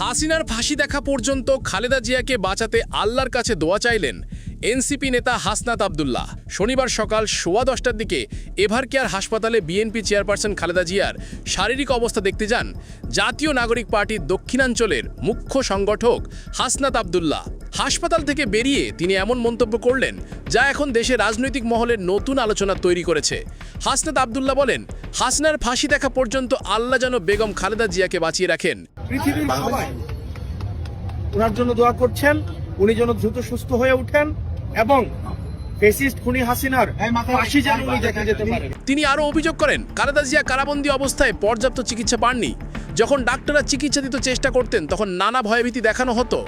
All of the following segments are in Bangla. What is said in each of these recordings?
হাসিনার ফাঁসি দেখা পর্যন্ত খালেদা জিয়াকে বাঁচাতে আল্লাহর কাছে দোয়া চাইলেন এনসিপি নেতা হাসনাত আবদুল্লাহ। শনিবার সকাল সোয়া দশটার দিকে এভার কেয়ার হাসপাতালে বিএনপি চেয়ারপারসন খালেদা জিয়ার শারীরিক অবস্থা দেখতে যান। জাতীয় নাগরিক পার্টির দক্ষিণাঞ্চলের মুখ্য সংগঠক হাসনাত আবদুল্লাহ। হাসপাতাল থেকে বেরিয়ে তিনি এমন মন্তব্য করলেন যা এখন দেশে রাজনৈতিক মহলের নতুন আলোচনা তৈরি করেছে। হাসনাত আবদুল্লাহ বলেন হাসনার ফাঁসি দেখা পর্যন্ত আল্লাহ যেন বেগম খালেদা জিয়াকে বাঁচিয়ে রাখেন। পৃথিবীর ওনার জন্য দোয়া করছেন উনি যেন দ্রুত সুস্থ হয়ে ওঠেন এবং তিনি আরও অভিযোগ করেন খালেদা জিয়া কারাবন্দী অবস্থায় পর্যাপ্ত চিকিৎসা পাননি। যখন ডাক্তাররা চিকিৎসা দিতে চেষ্টা করতেন তখন নানা ভয়ভীতি দেখানো হতো।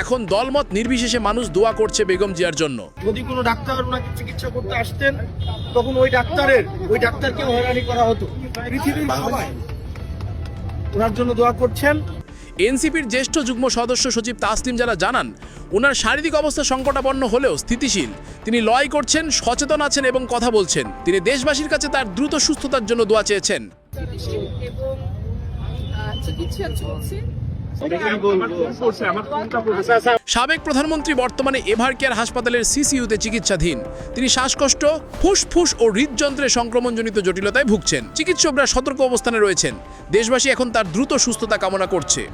এখন দলমত নির্বিশেষে মানুষ দোয়া করছে বেগম জিয়ার জন্য। যদি কোনো ডাক্তার ওনাকে চিকিৎসা করতে আসতেন তখন ওই ডাক্তারের ওই ডাক্তারকেও হয়রানি করা হতো। পৃথিবীর সবাই ওনার জন্য দোয়া করছেন। এনসিপির জ্যেষ্ঠ যুগ্ম সদস্য সচিব তাসলিম যারা জানান ওনার শারীরিক অবস্থা সংকটাপন্ন হলেও স্থিতিশীল। তিনি লয় করছেন সচেতন আছেন এবং কথা বলছেন। তিনি দেশবাসীর কাছে তার দ্রুত সুস্থতার জন্য দোয়া চেয়েছেন। এবং সাবেক প্রধানমন্ত্রী বর্তমানে এভার কেয়ার হাসপাতালের সিসিইউতে চিকিৎসাধীন। তিনি শ্বাসকষ্ট, ফুসফুস ও হৃদযন্ত্রের সংক্রমণজনিত জটিলতায় ভুগছেন। চিকিৎসকরা সতর্ক অবস্থানে রয়েছেন। দেশবাসী এখন তার দ্রুত সুস্থতা কামনা করছে।